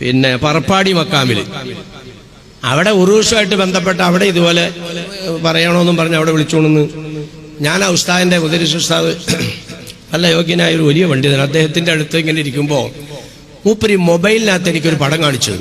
പിന്നെ പറപ്പാടി മക്കാമിൽ അവിടെ ഉറൂഷുമായിട്ട് ബന്ധപ്പെട്ട് അവിടെ ഇതുപോലെ പറയണമെന്നും പറഞ്ഞ് അവിടെ വിളിച്ചോണെന്ന്. ഞാൻ ആ ഉസ്താദിന്റെ മുദരിസ് ഉസ്താദ് നല്ല യോഗ്യനായ ഒരു വലിയ പണ്ഡിതൻ. അദ്ദേഹത്തിന്റെ അടുത്ത് ഇങ്ങനെ ഇരിക്കുമ്പോൾ മൂപ്പരി മൊബൈലിനകത്ത് എനിക്കൊരു പടം കാണിച്ചു.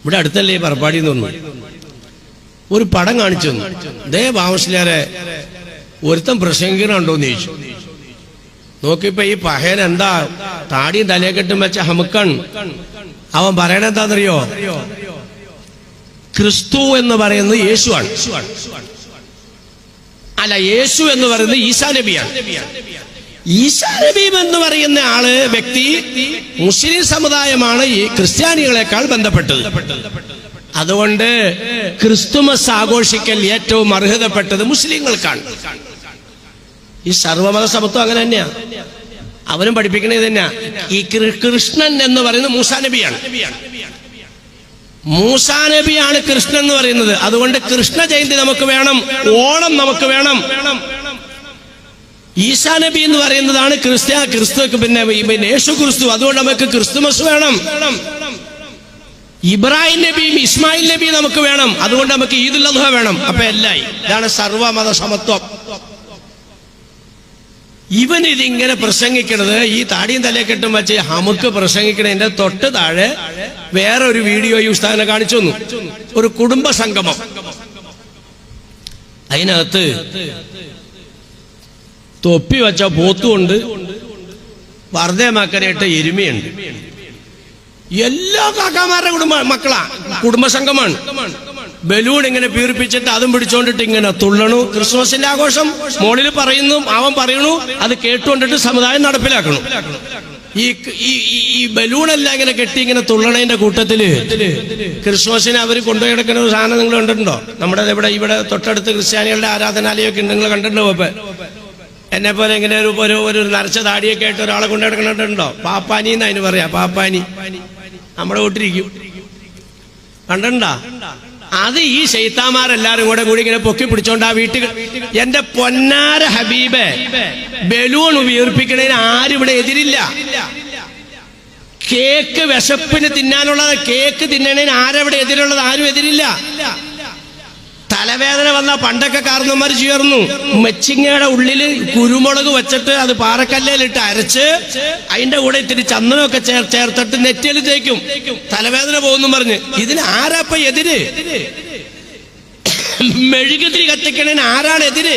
ഇവിടെ അടുത്തല്ലേ ഈ പറപ്പാടി എന്ന് തോന്നുന്നു. ഒരു പടം കാണിച്ചു ദേ ഒരുത്തം പ്രസംഗിക്കണുണ്ടോ എന്ന് ചോദിച്ചു. നോക്കിയപ്പോ ഈ പഹയൻ എന്താ? താടിയും തലയെക്കെട്ടും വെച്ച ഹമുക്കൺ. അവൻ പറയണെന്താണെന്നറിയോ ക്രിസ്തു എന്ന് പറയുന്നത് യേശുവാണ്. അല്ല യേശു എന്ന് പറയുന്നത് ഈസാ നബിയാണ്. ഈസാ നബീം എന്ന് പറയുന്ന ആൾ വ്യക്തി മുസ്ലിം സമുദായമാണ് ഈ ക്രിസ്ത്യാനികളെക്കാൾ ബന്ധപ്പെട്ടത്. അതുകൊണ്ട് ക്രിസ്തുമസ് ആഘോഷിക്കൽ ഏറ്റവും അർഹതപ്പെട്ടത് മുസ്ലിങ്ങൾക്കാണ്. ഈ സർവമത സമത്വം അങ്ങനെ തന്നെയാ. അവരും പഠിപ്പിക്കുന്നത് തന്നെയാ. ഈ കൃഷ്ണൻ എന്ന് പറയുന്നത് മൂസാ നബിയാണ്. മൂസാ നബിയാണ് കൃഷ്ണൻ എന്ന് പറയുന്നത്. അതുകൊണ്ട് കൃഷ്ണ ജയന്തി നമുക്ക് വേണം ഓണം നമുക്ക് വേണം. ഈശാനബി എന്ന് പറയുന്നതാണ് ക്രിസ്ത്യ ക്രിസ്തു പിന്നെ പിന്നെ യേശു ക്രിസ്തു. അതുകൊണ്ട് നമുക്ക് ക്രിസ്തുമസ് വേണം. ഇബ്രാഹിം നബിയും ഇസ്മായിൽ നബിയും നമുക്ക് വേണം. അതുകൊണ്ട് നമുക്ക് ഈദുൽ അദ്ഹ വേണം. അപ്പൊ എല്ലായി. ഇതാണ് സർവമത സമത്വം ഇവൻ ഇതിങ്ങനെ പ്രസംഗിക്കണത് ഈ താടിയും തലയെക്കെട്ടും വെച്ച് ഹമുക്ക് പ്രസംഗിക്കണതിന്റെ തൊട്ട് താഴെ വേറെ ഒരു വീഡിയോ ഈ ഉസ്താദിനെ കാണിച്ചു തന്നു. ഒരു കുടുംബ സംഗമം. അതിനകത്ത് തൊപ്പി വെച്ച പോത്തുകൊണ്ട് വർദ്ധമാക്കാനായിട്ട് എരുമയുണ്ട്. എല്ലാ കാക്കാമാരുടെ കുടുംബ മക്കളാ കുടുംബസംഘമാണ് ബലൂൺ ഇങ്ങനെ പീർപ്പിച്ചിട്ട് അതും പിടിച്ചോണ്ടിട്ട് ഇങ്ങനെ തുള്ളണു. ക്രിസ്മസിന്റെ ആഘോഷം മോളിൽ പറയുന്നു അവൻ പറയണു അത് കേട്ടുകൊണ്ടിട്ട് സമുദായം നടപ്പിലാക്കണു. ഈ ഈ ബലൂണെല്ലാം ഇങ്ങനെ കെട്ടി ഇങ്ങനെ തുള്ളണതിന്റെ കൂട്ടത്തിൽ ക്രിസ്മസിന് അവർ കൊണ്ടുപോയി കിടക്കുന്ന ഒരു സാധനം നിങ്ങൾ കണ്ടിട്ടുണ്ടോ? നമ്മുടെ ഇവിടെ ഇവിടെ തൊട്ടടുത്ത് ക്രിസ്ത്യാനികളുടെ ആരാധനാലയമൊക്കെ നിങ്ങൾ കണ്ടിട്ടുണ്ടോ ഇപ്പൊ? എന്നെ പോലെ ഇങ്ങനെ ഒരു ഒരു ഒരു നരച്ച താടിയൊക്കെ ആയിട്ട് ഒരാളെ കൊണ്ടെടുക്കണുണ്ടോ പാപ്പാനി എന്ന് പറയാ? പാപ്പാനി. നമ്മുടെ വീട്ടിലിരിക്കും. കണ്ടണ്ടാ അത് ഈ ശൈത്താമാരെല്ലാരും കൂടെ കൂടി ഇങ്ങനെ പൊക്കി പിടിച്ചോണ്ട് ആ വീട്ടിൽ എന്റെ പൊന്നാര ഹബീബെ ബലൂൺ വീർപ്പിക്കണതിന് ആരും ഇവിടെ എതിരില്ല. കേക്ക് വിശപ്പിന് തിന്നാനുള്ളത് കേക്ക് തിന്നണതിന് ആരവിടെ എതിരുള്ളത് ആരും എതിരില്ല. തലവേദന വന്ന പണ്ടൊക്കെ കാരണന്മാർ ചേർന്നു. മെച്ചിങ്ങയുടെ ഉള്ളിൽ കുരുമുളക് വെച്ചിട്ട് അത് പാറക്കല്ലയിലിട്ട് അരച്ച് അതിന്റെ കൂടെ ഇത്തിരി ചന്ദനമൊക്കെ ചേർ ചേർത്തിട്ട് നെറ്റിയിൽ തേക്കും. തലവേദന പോകുന്നു പറഞ്ഞ്. ഇതിന് ആരാപ്പ എതിര്? മെഴുകുതിരി കത്തിക്കണേന് ആരാണ് എതിര്?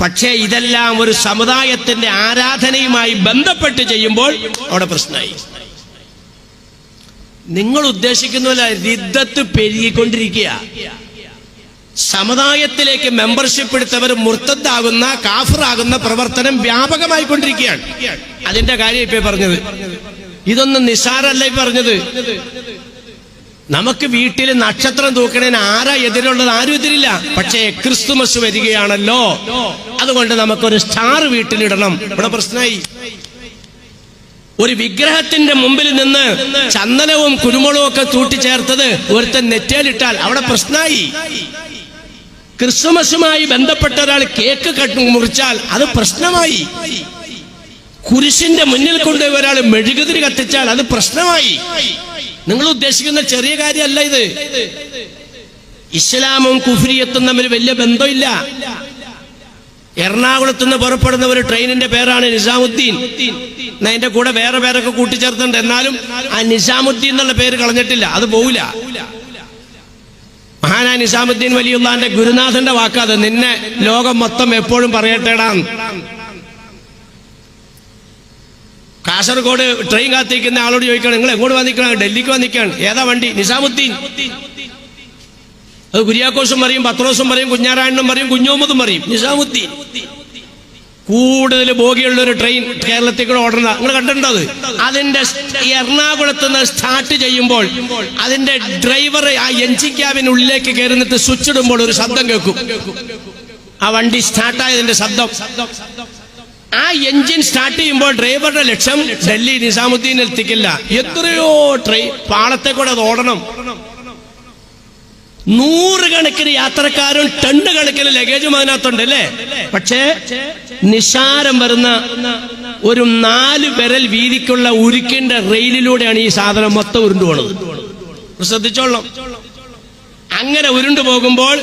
പക്ഷേ ഇതെല്ലാം ഒരു സമുദായത്തിന്റെ ആരാധനയുമായി ബന്ധപ്പെട്ട് ചെയ്യുമ്പോൾ അവിടെ പ്രശ്നമായി. നിങ്ങൾ ഉദ്ദേശിക്കുന്ന രിദ്ധത്ത് പെരുകിക്കൊണ്ടിരിക്കുക സമുദായത്തിലേക്ക് മെമ്പർഷിപ്പ് എടുത്തവർ മുർത്തദ്ദാകുന്ന കാഫറാകുന്ന പ്രവർത്തനം വ്യാപകമായി കൊണ്ടിരിക്കുകയാണ് അതിന്റെ കാര്യം ഇപ്പൊ പറഞ്ഞത്. ഇതൊന്നും നിസാരല്ല ഈ പറഞ്ഞത്. നമുക്ക് വീട്ടിൽ നക്ഷത്രം തൂക്കണേന് ആരാ എതിരുള്ളത്? ആരും എതിരില്ല. പക്ഷേ ക്രിസ്തുമസ് വരികയാണല്ലോ. അതുകൊണ്ട് നമുക്കൊരു സ്റ്റാർ വീട്ടിലിടണം. ഇവിടെ പ്രശ്നമായി ഒരു വിഗ്രഹത്തിന്റെ മുമ്പിൽ നിന്ന് ചന്ദനവും കുരുമുളകും ഒക്കെ കൂട്ടിച്ചേർത്തത് ഒരുത്തൻ നെറ്റേലിട്ടാൽ അവിടെ പ്രശ്നമായി ക്രിസ്മസുമായി ബന്ധപ്പെട്ട ഒരാൾ കേക്ക് കട്ട് മുറിച്ചാൽ അത് പ്രശ്നമായി. കുരിശിന്റെ മുന്നിൽ കൊണ്ട് ഒരാൾ മെഴുകുതിരി കത്തിച്ചാൽ അത് പ്രശ്നമായി. നിങ്ങൾ ഉദ്ദേശിക്കുന്ന ചെറിയ കാര്യമല്ല ഇത്. ഇസ്ലാമും കുഫ്രിയത്തും തമ്മിൽ വലിയ ബന്ധമില്ല. എറണാകുളത്ത് നിന്ന് പുറപ്പെടുന്ന ഒരു ട്രെയിനിന്റെ പേരാണ് നിസാമുദ്ദീൻ. അതിന്റെ കൂടെ വേറെ പേരൊക്കെ കൂട്ടിച്ചേർത്തുണ്ട്. എന്നാലും ആ നിസാമുദ്ദീൻ എന്നുള്ള പേര് കളഞ്ഞിട്ടില്ല. അത് പോവില്ല. മഹാനായ നിസാമുദ്ദീൻ വലിയുള്ളാന്റെ ഗുരുനാഥന്റെ വാക്കാത് നിന്നെ ലോകം മൊത്തം എപ്പോഴും പറയട്ടേടാൻ കാസർഗോഡ് ട്രെയിൻ കാത്തിരിക്കുന്ന ആളോട് ചോദിക്കണം നിങ്ങൾ എങ്ങോട്ട് വന്നിക്കണം ഡൽഹിക്ക് വന്നിക്കാണ് ഏതാ വണ്ടി? നിസാമുദ്ദീൻ. അത് കുര്യാക്കോസും പറയും പത്രോസും പറയും കുഞ്ഞാറായണനും പറയും കുഞ്ഞോമതും പറയും. നിസാമുദ്ദീൻ. കൂടുതൽ ബോഗിയുള്ള ഒരു ട്രെയിൻ കേരളത്തിൽ കൂടെ ഓടുന്ന. നിങ്ങൾ കണ്ടിട്ടുണ്ടോ അത്? അതിന്റെ എറണാകുളത്ത് നിന്ന് സ്റ്റാർട്ട് ചെയ്യുമ്പോൾ അതിന്റെ ഡ്രൈവർ ആ എൻജിൻ ക്യാബിനുള്ളിലേക്ക് കയറുന്നിട്ട് സ്വിച്ച് ഇടുമ്പോൾ ഒരു ശബ്ദം കേൾക്കും. ആ വണ്ടി സ്റ്റാർട്ടായതിന്റെ ശബ്ദം. ആ എഞ്ചിൻ സ്റ്റാർട്ട് ചെയ്യുമ്പോൾ ഡ്രൈവറുടെ ലക്ഷ്യം ഡൽഹി നിസാമുദ്ദീൻ എത്തിക്കില്ല. എത്രയോ ട്രെയിൻ പാളത്തെ കൂടെ അത് ഓടണം. നൂറുകണക്കിന് യാത്രക്കാരും ടണ്ട് കണക്കിന് ലഗേജും അതിനകത്തുണ്ട് അല്ലേ? പക്ഷേ നിസാരം വരുന്ന ഒരു നാല് വിരൽ വീതിക്കുള്ള ഉരുക്കിന്റെ റെയിലിലൂടെയാണ് ഈ സാധനം മൊത്തം ഉരുണ്ടു പോണത്. ശ്രദ്ധിച്ചോളാം അങ്ങനെ ഉരുണ്ടു പോകുമ്പോൾ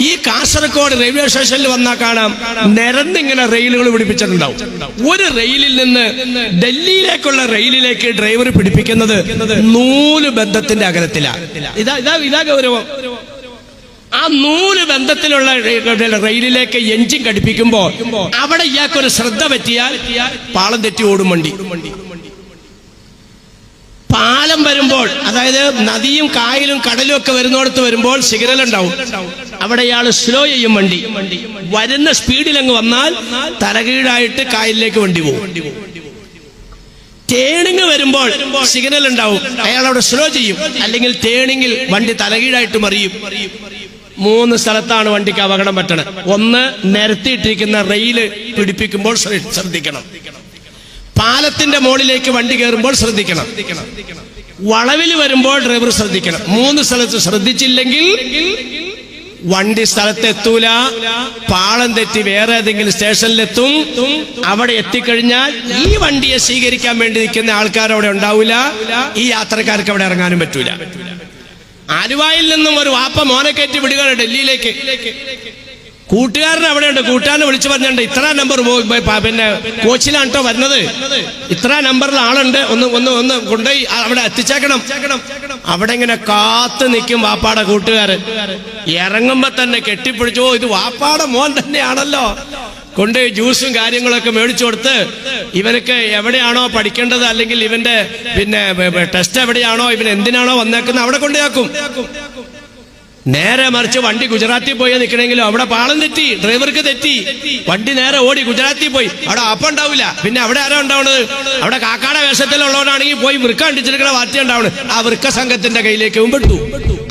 ഈ കാസർഗോഡ് റെയിൽവേ സ്റ്റേഷനിൽ വന്നാൽ കാണാം നിരന്നിങ്ങനെ റെയിലുകൾ പിടിപ്പിച്ചിട്ടുണ്ടാവും. ഒരു റെയിലിൽ നിന്ന് ഡൽഹിയിലേക്കുള്ള റെയിലിലേക്ക് ഡ്രൈവർ പിടിപ്പിക്കുന്നത് നൂൽ ബന്ധത്തിന്റെ അകലത്തിലാണ് ഇതാ ഇതാ ഇതാ ഗൗരവം. ആ നൂൽ ബന്ധത്തിലുള്ള റെയിലിലേക്ക് എഞ്ചിൻ ഘടിപ്പിക്കുമ്പോ അവിടെ ഇയാൾക്കൊരു ശ്രദ്ധ പറ്റിയാൽ പാളം തെറ്റി ഓടും വണ്ടി. പാലം വരുമ്പോൾ അതായത് നദിയും കായലും കടലും ഒക്കെ വരുന്നിടത്ത് വരുമ്പോൾ സിഗ്നൽ ഉണ്ടാവും. അവിടെ ഇയാൾ സ്ലോ ചെയ്യും വണ്ടി. വരുന്ന സ്പീഡിൽ അങ്ങ് വന്നാൽ തലകീഴായിട്ട് കായലിലേക്ക് വണ്ടി പോകും. ടേണിങ് വരുമ്പോൾ സിഗ്നൽ ഉണ്ടാവും. അയാൾ അവിടെ സ്ലോ ചെയ്യും. അല്ലെങ്കിൽ ടേണിങ്ങിൽ വണ്ടി തലകീഴായിട്ട് മറിയും. മൂന്ന് സ്ഥലത്താണ് വണ്ടിക്ക് അപകടം പറ്റണത്. ഒന്ന് നിരത്തിയിട്ടിരിക്കുന്ന റെയിൽ പിടിപ്പിക്കുമ്പോൾ ശ്രദ്ധിക്കണം. പാലത്തിന്റെ മുകളിലേക്ക് വണ്ടി കയറുമ്പോൾ ശ്രദ്ധിക്കണം. വളവിൽ വരുമ്പോൾ ഡ്രൈവർ ശ്രദ്ധിക്കണം. മൂന്ന് സ്ഥലത്ത് ശ്രദ്ധിച്ചില്ലെങ്കിൽ വണ്ടി സ്ഥലത്തെത്തൂല. പാളം തെറ്റി വേറെ ഏതെങ്കിലും സ്റ്റേഷനിലെത്തും. അവിടെ എത്തിക്കഴിഞ്ഞാൽ ഈ വണ്ടിയെ സ്വീകരിക്കാൻ വേണ്ടി നിൽക്കുന്ന ആൾക്കാർ അവിടെ ഉണ്ടാവില്ല ഈ യാത്രക്കാർക്ക് അവിടെ ഇറങ്ങാനും പറ്റൂല. ആലുവായിൽ നിന്നും ഒരു വാപ്പ മോനെ കയറ്റി വിടുകയാണ് ഡൽഹിയിലേക്ക്. കൂട്ടുകാരൻ അവിടെയുണ്ട്. കൂട്ടുകാരനെ വിളിച്ചു പറഞ്ഞിട്ടുണ്ട് ഇത്ര നമ്പർ പിന്നെ കോച്ചിലാണ് കേട്ടോ വരുന്നത്. ഇത്ര നമ്പറിൽ ആളുണ്ട്. ഒന്ന് ഒന്ന് ഒന്ന് കൊണ്ടുപോയി അവിടെ എത്തിച്ചേക്കണം. അവിടെ ഇങ്ങനെ കാത്തു നിൽക്കും വാപ്പാടെ കൂട്ടുകാരൻ. ഇറങ്ങുമ്പോ തന്നെ കെട്ടിപ്പിടിച്ചോ ഇത് വാപ്പാടെ മോൻ തന്നെയാണല്ലോ. കൊണ്ടുപോയി ജ്യൂസും കാര്യങ്ങളൊക്കെ മേടിച്ചു കൊടുത്ത് ഇവനക്ക് എവിടെയാണോ പഠിക്കേണ്ടത് അല്ലെങ്കിൽ ഇവന്റെ പിന്നെ ടെസ്റ്റ് എവിടെയാണോ ഇവൻ എന്തിനാണോ വന്നേക്കുന്നത് അവിടെ കൊണ്ടുപോയാക്കും. നേരെ മറിച്ച് വണ്ടി ഗുജറാത്തിൽ പോയി നിൽക്കണമെങ്കിലും അവിടെ പാളം തെറ്റി ഡ്രൈവർക്ക് തെറ്റി. വണ്ടി നേരെ ഓടി ഗുജറാത്തിൽ പോയി. അവിടെ അപ്പം ഉണ്ടാവില്ല പിന്നെ അവിടെ ആരാ ഉണ്ടാവുന്നത് അവിടെ കാക്കാട വേഷത്തിലുള്ളവനാണെങ്കിൽ പോയി വൃക്ക അണ്ടിച്ചിരിക്കുന്ന വാർത്ത ഉണ്ടാവുന്നത് ആ വൃക്ക സംഘത്തിന്റെ കയ്യിലേക്ക് പെട്ടു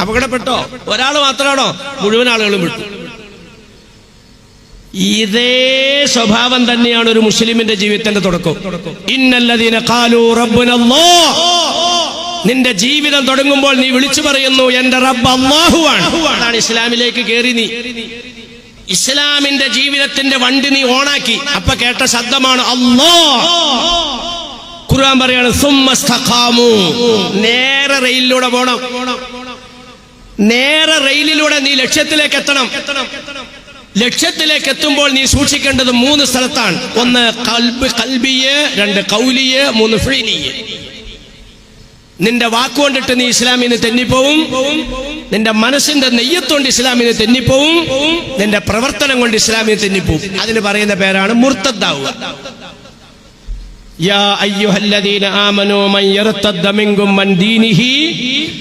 അപകടപ്പെട്ടോ? ഒരാൾ മാത്രമാണോ? മുഴുവൻ ആളുകളും വിട്ടു. ഇതേ സ്വഭാവം തന്നെയാണ് ഒരു മുസ്ലിമിന്റെ ജീവിതത്തിന്റെ തുടക്കം. ഇന്നല്ലതീന നിന്റെ ജീവിതം തുടങ്ങുമ്പോൾ നീ വിളിച്ചു പറയുന്നു എന്റെ റബ്ബ് അള്ളാഹുവാണ് അതാണ് ഇസ്ലാമിലേക്ക് കയറി നീ. ഇസ്ലാമിന്റെ ജീവിതത്തിന്റെ വണ്ടി നീ ഓണാക്കി. അപ്പൊ കേട്ട ശബ്ദമാണ് അള്ളോ ഖുർആൻ പറയാണ് സുമ്മസ്തഖാമു നേരെ റെയിലിലൂടെ പോണം. നേരെ റെയിലിലൂടെ നീ ലക്ഷ്യത്തിലേക്ക് എത്തണം. ലക്ഷ്യത്തിലേക്ക് എത്തുമ്പോൾ നീ സൂക്ഷിക്കേണ്ടത് മൂന്ന് സ്ഥലത്താണ്. ഒന്ന് കൽബ് കൽബിയെ രണ്ട് കൗലിയെ മൂന്ന് ഫ്രീനിയെ നിന്റെ വാക്കുകൊണ്ടിട്ട് നീ ഇസ്ലാമിന് തെന്നിപ്പോവും. നിന്റെ മനസ്സിന്റെ നെയ്യത്തുകൊണ്ട് ഇസ്ലാമിന് തെന്നിപ്പോവും. നിന്റെ പ്രവർത്തനം കൊണ്ട് ഇസ്ലാമിന് തെന്നിപ്പോവും. അതിന് പറയുന്ന പേരാണ് മുർത്തദ്ദാവുക. യാ അയ്യുഹല്ലദീന ആമനോ മൻ യർത്തദ്ദ മിങ്കും മൻ ദീനിഹി.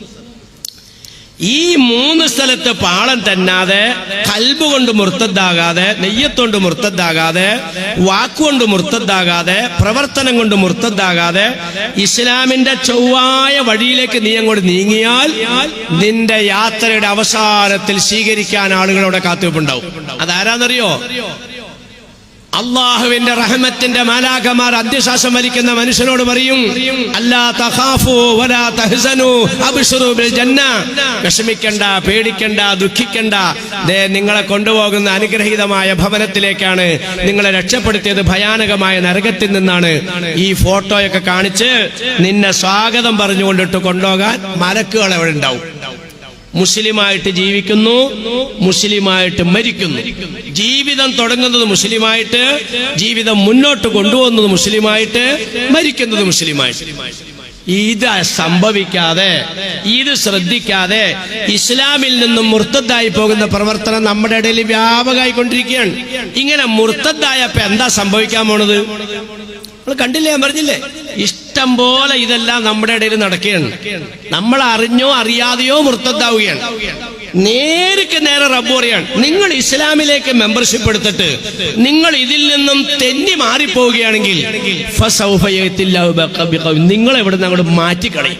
ഈ മൂന്ന് സ്ഥലത്ത് പാളം തന്നാതെ കൽബ് കൊണ്ട് മുർത്തദ്ദാകാതെ നെയ്യത്തോണ്ട് മുർത്തദ്ദാകാതെ വാക്കുകൊണ്ട് മുർത്തദ്ദാകാതെ പ്രവർത്തനം കൊണ്ട് മുർത്തദ്ദാകാതെ ഇസ്ലാമിന്റെ ചൊവ്വായ വഴിയിലേക്ക് നീ അങ്ങോട്ട് നീങ്ങിയാൽ നിന്റെ യാത്രയുടെ അവസാനത്തിൽ സ്വീകരിക്കാൻ ആളുകളോടെ കാത്തുവെപ്പുണ്ടാവും. അതാരാന്നറിയോ? അള്ളാഹുവിന്റെ റഹമത്തിന്റെ മാലാഖമാർ അന്ത്യശ്വാസം വലിക്കുന്ന മനുഷ്യനോട് പറയും വിഷമിക്കണ്ട പേടിക്കണ്ട ദുഃഖിക്കണ്ട. ദേ നിങ്ങളെ കൊണ്ടുപോകുന്ന അനുഗ്രഹീതമായ ഭവനത്തിലേക്കാണ് നിങ്ങളെ രക്ഷപ്പെടുത്തിയത് ഭയാനകമായ നരകത്തിൽ നിന്നാണ്. ഈ ഫോട്ടോയൊക്കെ കാണിച്ച് നിന്നെ സ്വാഗതം പറഞ്ഞുകൊണ്ടിട്ട് കൊണ്ടുപോകാൻ മലക്കുകൾ എവിടെ ഉണ്ടാവും. മുസ്ലിമായിട്ട് ജീവിക്കുന്നു മുസ്ലിമായിട്ട് മരിക്കുന്നു. ജീവിതം തുടങ്ങുന്നത് മുസ്ലിമായിട്ട് ജീവിതം മുന്നോട്ട് കൊണ്ടുപോകുന്നത് മുസ്ലിമായിട്ട് മരിക്കുന്നത് മുസ്ലിമായിട്ട്. ഇത് സംഭവിക്കാതെ ഇത് ശ്രദ്ധിക്കാതെ ഇസ്ലാമിൽ നിന്നും മുർത്തദ്ദായി പോകുന്ന പ്രവർത്തനം നമ്മുടെ ഇടയിൽ വ്യാപകമായി കൊണ്ടിരിക്കുകയാണ് ഇങ്ങനെ മുർത്തദ്ദായപ്പോ എന്താ സംഭവിക്കാൻ പോണത്? നമ്മൾ കണ്ടില്ലേ? പറഞ്ഞില്ലേ? ഇഷ്ടം പോലെ ഇതെല്ലാം നമ്മുടെ ഇടയിൽ നടക്കുകയാണ്. നമ്മൾ അറിഞ്ഞോ അറിയാതെയോ മുർത്തദ്ദാവുകയാണ് നേരിക്ക് നേരെ റബ്ബു പറയാണ് നിങ്ങൾ ഇസ്ലാമിലേക്ക് മെമ്പർഷിപ്പ് എടുത്തിട്ട് നിങ്ങൾ ഇതിൽ നിന്നും തെന്നി മാറിപ്പോവുകയാണെങ്കിൽ നിങ്ങൾ എവിടെ നിന്ന് അങ്ങോട്ട് മാറ്റിക്കളയും.